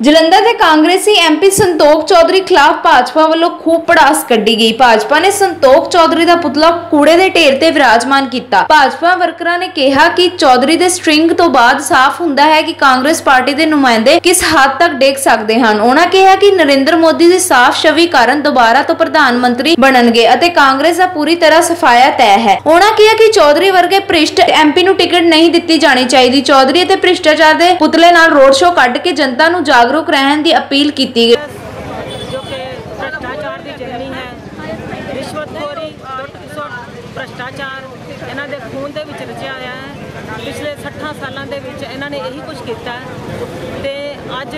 ਜਲੰਧਰ ਦੇ ਕਾਂਗਰਸੀ ਐਮਪੀ ਸੰਤੋਖ ਚੌਧਰੀ ਖਿਲਾਫ ਭਾਜਪਾ ਵੱਲੋਂ ਖੂਬ ਪੜਾਸ ਕੱਢੀ ਗਈ। ਭਾਜਪਾ ਨੇ ਸੰਤੋਖ ਚੌਧਰੀ ਦਾ ਪੁਤਲਾ ਕੂੜੇ ਦੇ ਢੇਰ ਤੇ ਵਿਰਾਜਮਾਨ ਕੀਤਾ। ਭਾਜਪਾ ਵਰਕਰਾਂ ਨੇ ਕਿਹਾ ਕਿ ਚੌਧਰੀ ਦੇ ਸਟ੍ਰਿੰਗ ਤੋਂ ਬਾਅਦ ਸਾਫ਼ ਹੁੰਦਾ ਹੈ ਕਿ ਕਾਂਗਰਸ ਪਾਰਟੀ ਦੇ ਨੁਮਾਇੰਦੇ ਕਿਸ ਹੱਦ ਤੱਕ ਡੇਗ ਸਕਦੇ ਹਨ। ਉਹਨਾਂ ਕਿਹਾ ਕਿ ਨਰਿੰਦਰ ਮੋਦੀ ਦੀ ਸਾਫ਼ ਛਵੀ ਕਾਰਨ ਦੁਬਾਰਾ ਤੋਂ ਪ੍ਰਧਾਨ ਮੰਤਰੀ ਬਣਨਗੇ ਅਤੇ ਕਾਂਗਰਸ ਦਾ ਪੂਰੀ ਤਰ੍ਹਾਂ ਸਫਾਇਆ ਤੈਅ ਹੈ। ਉਹਨਾਂ ਕਿਹਾ ਕਿ ਚੌਧਰੀ ਵਰਗੇ ਭ੍ਰਿਸ਼ਟ ਐਮਪੀ ਨੂੰ ਟਿਕਟ ਨਹੀਂ ਦਿੱਤੀ ਜਾਣੀ ਚਾਹੀਦੀ। ਚੌਧਰੀ ਅਤੇ ਭ੍ਰਿਸ਼ਟਾਚਾਰ ਦੇ ਪੁਤਲੇ ਨਾਲ ਰੋਡ ਸ਼ੋਅ ਕੱਢ ਕੇ ਜਨਤਾ ਨੂੰ ਜਾਗ ਜਾਗਰੂਕ ਰਹਿਣ ਦੀ ਅਪੀਲ ਕੀਤੀ ਗਈ। ਜੋ ਕਿ ਭ੍ਰਸ਼ਟਾਚਾਰ ਦੀ ਜਰਨੀ ਹੈ। ਰਿਸ਼ਵਤਖੋਰੀ ਭ੍ਰਸ਼ਟਾਚਾਰ, ਇਹਨਾਂ ਦੇ ਖੂਨ ਦੇ ਵਿੱਚ ਰਚਿਆ ਹੋਇਆ ਹੈ। ਪਿਛਲੇ 60 ਸਾਲਾਂ ਦੇ ਵਿੱਚ ਇਹਨਾਂ ਨੇ ਇਹੀ ਕੁਝ ਕੀਤਾ ਤੇ ਅੱਜ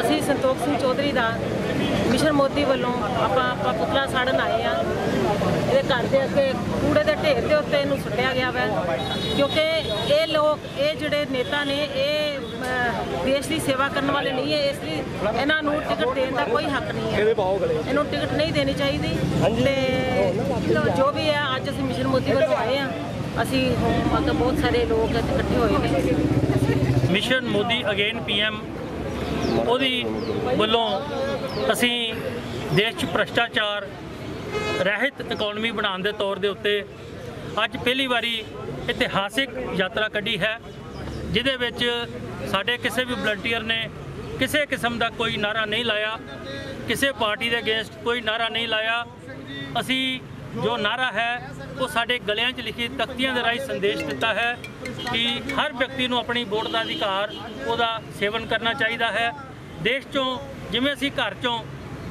ਅਸੀਂ ਸੰਤੋਖ ਸਿੰਘ ਚੌਧਰੀ ਦਾ ਮਿਸ਼ਨ ਮੋਦੀ ਵੱਲੋਂ ਆਪਾਂ ਆਪਾਂ ਪੁਤਲਾ ਸਾੜਨ ਆਏ ਆ ਇਹਦੇ ਘਰ ਦੇ ਅੱਗੇ ਕੂੜੇ ਦੇ ਢੇਰ ਦੇ ਉੱਤੇ ਇਹਨੂੰ ਸੁੱਟਿਆ ਗਿਆ ਵੈ। ਕਿਉਂਕਿ ਇਹ ਲੋਕ ਇਹ ਜਿਹੜੇ ਨੇਤਾ ਨੇ ਇਹ ਦੇਸ਼ ਦੀ ਸੇਵਾ ਕਰਨ ਵਾਲੇ ਨਹੀਂ ਹੈ। ਇਸ ਲਈ ਇਹਨਾਂ ਨੂੰ ਟਿਕਟ ਦੇਣ ਦਾ ਕੋਈ ਹੱਕ ਨਹੀਂ ਹੈ। ਇਹਨੂੰ ਟਿਕਟ ਨਹੀਂ ਦੇਣੀ ਚਾਹੀਦੀ। ਤੇ ਜੋ ਵੀ ਹੈ ਅੱਜ ਅਸੀਂ ਮਿਸ਼ਨ ਮੋਦੀ ਵੱਲੋਂ ਆਏ ਆ ਅਸੀਂ ਅੱਗੇ ਬਹੁਤ ਸਾਰੇ ਲੋਕ ਇੱਥੇ ਇਕੱਠੇ ਹੋਏ ਨੇ। ਮਿਸ਼ਨ ਮੋਦੀ ਅਗੇਨ ਪੀਐਮ, ਉਹਦੀ ਵੱਲੋਂ ਅਸੀਂ ਦੇਸ਼ 'ਚ ਭ੍ਰਸ਼ਟਾਚਾਰ, ਰਹਿਤ ਇਕਨੋਮੀ ਬਣਾਉਣ ਦੇ ਤੌਰ ਦੇ ਉੱਤੇ ਅੱਜ ਪਹਿਲੀ ਵਾਰੀ ਇਤਿਹਾਸਿਕ ਯਾਤਰਾ ਕੱਢੀ ਹੈ, ਜਿਹਦੇ ਵਿੱਚ ਸਾਡੇ ਕਿਸੇ ਵੀ ਵਲੰਟੀਅਰ ਨੇ ਕਿਸੇ ਕਿਸਮ ਦਾ ਕੋਈ ਨਾਰਾ ਨਹੀਂ ਲਾਇਆ, ਕਿਸੇ ਪਾਰਟੀ ਦੇ ਅਗੇਂਸਟ ਕੋਈ ਨਾਰਾ ਨਹੀਂ ਲਾਇਆ। ਅਸੀਂ ਜੋ ਨਾਰਾ ਹੈ, ਉਹ ਸਾਡੇ ਗਲਿਆਂ 'ਚ ਲਿਖੀ ਤਖਤੀਆਂ ਦੇ ਰਾਹੀਂ ਸੰਦੇਸ਼ ਦਿੱਤਾ ਹੈ ਕਿ ਹਰ ਵਿਅਕਤੀ ਨੂੰ ਆਪਣੀ ਵੋਟ ਦਾ ਅਧਿਕਾਰ ਉਹਦਾ ਸੇਵਨ ਕਰਨਾ ਚਾਹੀਦਾ ਹੈ। ਦੇਸ਼ 'ਚੋਂ, ਜਿਵੇਂ ਅਸੀਂ ਘਰ 'ਚੋਂ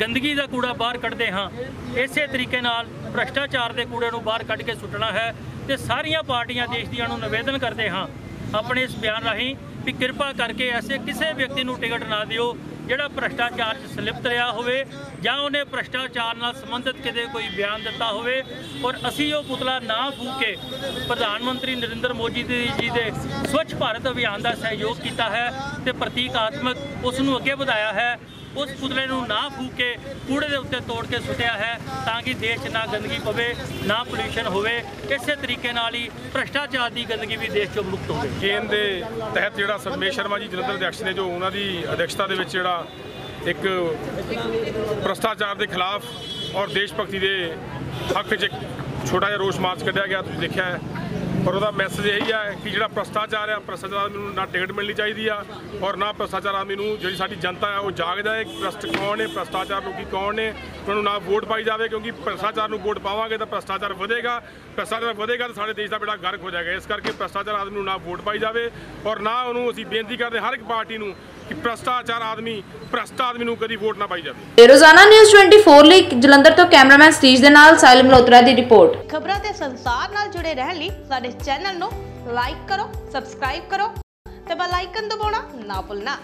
ਗੰਦਗੀ ਦਾ ਕੂੜਾ ਬਾਹਰ ਕੱਢਦੇ ਹਾਂ, ਇਸੇ ਤਰੀਕੇ ਨਾਲ ਭ੍ਰਸ਼ਟਾਚਾਰ ਦੇ ਕੂੜੇ ਨੂੰ ਬਾਹਰ ਕੱਢ ਕੇ ਸੁੱਟਣਾ ਹੈ ਤੇ ਸਾਰੀਆਂ ਪਾਰਟੀਆਂ ਦੇਸ਼ ਦੀਆਂ ਨੂੰ ਨਿਵੇਦਨ ਕਰਦੇ ਹਾਂ ਆਪਣੇ ਇਸ ਬਿਆਨ ਰਾਹੀਂ ਵੀ ਕਿਰਪਾ ਕਰਕੇ ਐਸੇ ਕਿਸੇ ਵਿਅਕਤੀ ਨੂੰ ਟਿਕਟ ਨਾ ਦਿਓ ਜਿਹੜਾ ਭ੍ਰਸ਼ਟਾਚਾਰ 'ਚ ਸਲਿਪਤ ਰਿਹਾ ਹੋਵੇ ਜਾਂ ਉਹਨੇ ਭ੍ਰਸ਼ਟਾਚਾਰ ਨਾਲ ਸੰਬੰਧਿਤ ਕਿਤੇ ਕੋਈ ਬਿਆਨ ਦਿੱਤਾ ਹੋਵੇ ਔਰ ਅਸੀਂ ਉਹ ਪੁਤਲਾ ਨਾ ਫੂਕ ਕੇ ਪ੍ਰਧਾਨ ਮੰਤਰੀ ਨਰਿੰਦਰ ਮੋਦੀ ਦੀ ਜੀ ਦੇ ਸਵੱਛ ਭਾਰਤ ਅਭਿਆਨ ਦਾ ਸਹਿਯੋਗ ਕੀਤਾ ਹੈ ਤੇ ਪ੍ਰਤੀਕਾਤਮਕ ਉਸ ਨੂੰ ਅੱਗੇ ਵਧਾਇਆ ਹੈ। ਉਸ ਪੁਤਲੇ ਨੂੰ ਨਾ ਫੂਕ ਕੇ ਕੂੜੇ ਦੇ ਉੱਤੇ ਤੋੜ ਕੇ ਸੁੱਟਿਆ ਹੈ ਤਾਂ ਕਿ ਦੇਸ਼ 'ਚ ਨਾ ਗੰਦਗੀ ਪਵੇ, ਨਾ ਪੋਲੂਸ਼ਨ ਹੋਵੇ। ਇਸੇ ਤਰੀਕੇ ਨਾਲ ਹੀ ਭ੍ਰਸ਼ਟਾਚਾਰ ਦੀ ਗੰਦਗੀ ਵੀ ਦੇਸ਼ 'ਚੋਂ ਮੁਕਤ ਹੋਵੇ ਚੇਨ ਦੇ ਤਹਿਤ ਜਿਹੜਾ ਸਰਮੇਸ਼ ਸ਼ਰਮਾ ਜੀ, ਜਲੰਧਰ ਅਧਿਕਸ਼ ਨੇ, ਜੋ ਉਹਨਾਂ ਦੀ ਅਧਿਕਸ਼ਤਾ ਦੇ ਵਿੱਚ ਜਿਹੜਾ ਇੱਕ ਭ੍ਰਸ਼ਟਾਚਾਰ ਦੇ ਖਿਲਾਫ ਔਰ ਦੇਸ਼ ਭਗਤੀ ਦੇ ਹੱਕ 'ਚ ਛੋਟਾ ਜਿਹਾ ਰੋਸ ਮਾਰਚ ਕੱਢਿਆ ਗਿਆ, ਤੁਸੀਂ ਦੇਖਿਆ ਹੈ। ਔਰ ਉਹਦਾ ਮੈਸੇਜ ਇਹੀ ਹੈ ਕਿ ਜਿਹੜਾ ਭ੍ਰਸ਼ਟਾਚਾਰ ਆ, ਭ੍ਰਸ਼ਟਾਚਾਰ ਆਦਮੀ ਨੂੰ ਨਾ ਟਿਕਟ ਮਿਲਣੀ ਚਾਹੀਦੀ ਆ ਔਰ ਨਾ ਭ੍ਰਸ਼ਟਾਚਾਰ ਆਦਮੀ ਨੂੰ ਜਿਹੜੀ ਸਾਡੀ ਜਨਤਾ ਹੈ ਉਹ ਜਾਗ ਜਾਏ ਕਿ ਭ੍ਰਸ਼ਟ ਕੌਣ ਨੇ, ਭ੍ਰਸ਼ਟਾਚਾਰ ਲੋਕੀ ਕੌਣ ਨੇ, ਉਹਨਾਂ ਨੂੰ ਨਾ ਵੋਟ ਪਾਈ ਜਾਵੇ ਕਿਉਂਕਿ ਭ੍ਰਸ਼ਟਾਚਾਰ ਨੂੰ ਵੋਟ ਪਾਵਾਂਗੇ ਤਾਂ ਭ੍ਰਸ਼ਟਾਚਾਰ ਵਧੇਗਾ ਭ੍ਰਸ਼ਟਾਚਾਰ ਵਧੇਗਾ ਤਾਂ ਸਾਡੇ ਦੇਸ਼ ਦਾ ਬੇੜਾ ਗਰਕ ਹੋ ਜਾਏਗਾ। ਇਸ ਕਰਕੇ ਭ੍ਰਸ਼ਟਾਚਾਰ ਆਦਮੀ ਨੂੰ ਨਾ ਵੋਟ ਪਾਈ ਜਾਵੇ ਔਰ ਨਾ ਉਹਨੂੰ ਅਸੀਂ ਬੇਨਤੀ ਕਰਦੇ ਹਰ ਇੱਕ ਪਾਰਟੀ ਨੂੰ ਕਿ ਭ੍ਰਸ਼ਟਾਚਾਰ ਆਦਮੀ ਭ੍ਰਸ਼ਟ ਆਦਮੀ ਨੂੰ ਕਦੀ ਵੋਟ ਨਾ ਪਾਈ ਜਾਵੇ। ਰੋਜ਼ਾਨਾ ਨਿਊਜ਼ 24 ਲਈ ਜਲੰਧਰ ਤੋਂ ਕੈਮਰਾਮੈਨ ਸਤੀਸ਼ ਦੇ ਨਾਲ ਸਾਇਲ ਮਲਹੋਤਰਾ ਦੀ ਰਿਪੋਰਟ। ਖਬਰਾਂ ਤੇ ਸੰਸਾਰ ਨਾਲ ਜੁੜੇ ਰਹਿਣ ਲਈ ਸਾਡੇ ਚੈਨਲ ਨੂੰ ਲਾਈਕ ਕਰੋ ਸਬਸਕ੍ਰਾਈਬ ਕਰੋ ਤੇ ਬੈਲ ਆਈਕਨ ਦਬਾਉਣਾ ਨਾ ਭੁੱਲਣਾ।